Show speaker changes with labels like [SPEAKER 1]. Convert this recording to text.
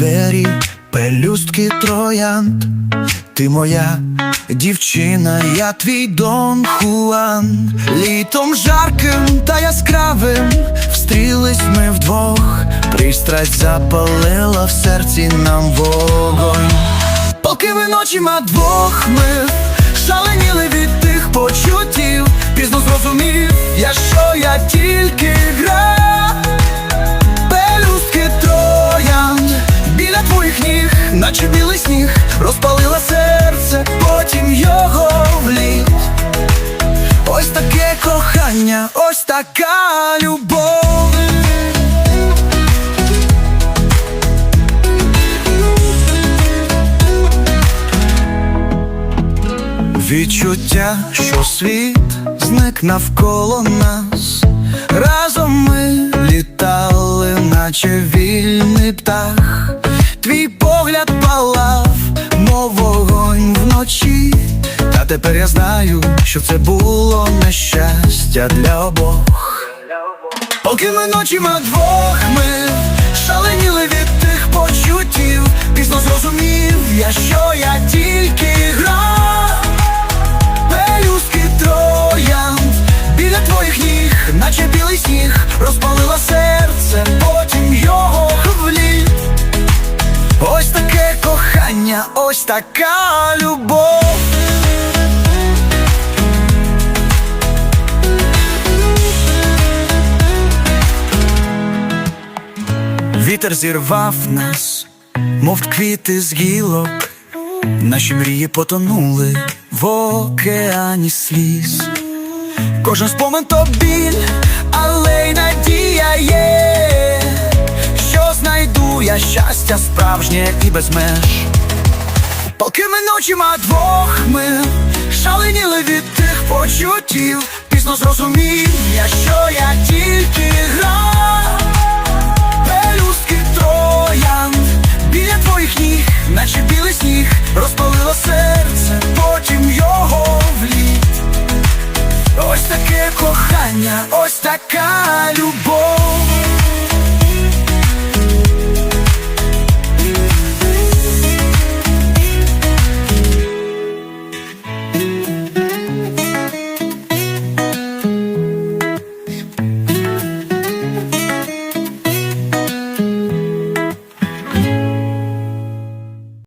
[SPEAKER 1] двері, пелюстки троянд. Ти моя дівчина, я твій Дон Хуан. Літом жарким та яскравим встрілись ми вдвох. Пристрасть запалила в серці нам вогонь. Поки ми ночима двох ми шаленіли від тих почуттів, пізно зрозумів, я що я тільки кохання, ось така любов. Відчуття, що світ зник навколо нас. Разом ми літали, наче вільний птах. Твій погляд палав, мов вогонь вночі. Тепер я знаю, що це було нещастя для обох. Поки ми ночима двох ми шаленіли від тих почуттів, пізно зрозумів я, що я тільки гра. Пелюстки троянд біля твоїх ніг, наче білий сніг, розпалила серце, потім його вліт. Ось таке кохання, ось така любов. Вітер зірвав нас, мов квіти з гілок, наші мрії потонули в океані сліз. Кожен спомин то біль, але й надія є, що знайду я щастя справжнє і без меж. Поки ми ночима двох ми шаленіли від тих почуттів, пізно зрозумів я, що я тільки гра. кохання, ось така любов.